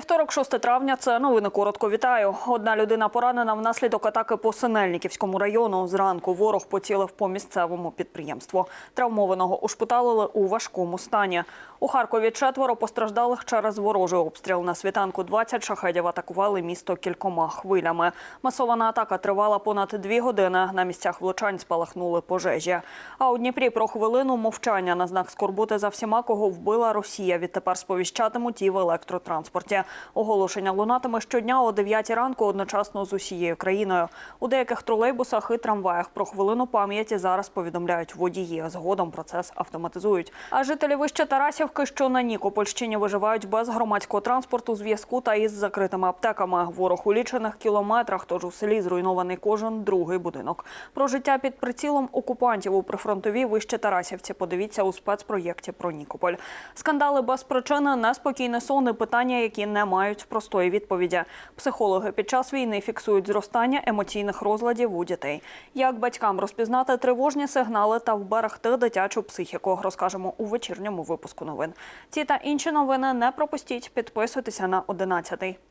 Вівторок, 6 травня. Це новини коротко. Вітаю. Одна людина поранена внаслідок атаки по Синельниківському району. Зранку ворог поцілив по місцевому підприємству. Травмованого ушпиталили у важкому стані. У Харкові четверо постраждалих через ворожий обстріл. На світанку 20 шахедів атакували місто кількома хвилями. Масована атака тривала понад дві години. На місцях влучань спалахнули пожежі. А у Дніпрі про хвилину мовчання на знак скорботи за всіма, кого вбила Росія. Відтепер сповіщатимуть і в електротранспорті. Оголошення лунатиме щодня о 9 ранку одночасно з усією країною. У деяких тролейбусах і трамваях про хвилину пам'яті зараз повідомляють водії. Згодом процес автоматизують. А жителі вище Тарасівки, що на Нікопольщині виживають без громадського транспорту, зв'язку та із закритими аптеками. Ворог у лічених кілометрах, тож у селі зруйнований кожен другий будинок. Про життя під прицілом окупантів у прифронтовій вище Тарасівці. Подивіться у спецпроєкті про Нікополь. Скандали без причини, неспокійне сон і питання, які не мають простої відповіді. Психологи під час війни фіксують зростання емоційних розладів у дітей. Як батькам розпізнати тривожні сигнали та вберегти дитячу психіку, розкажемо у вечірньому випуску новин. Ці та інші новини не пропустіть. Підписуйтеся на 11.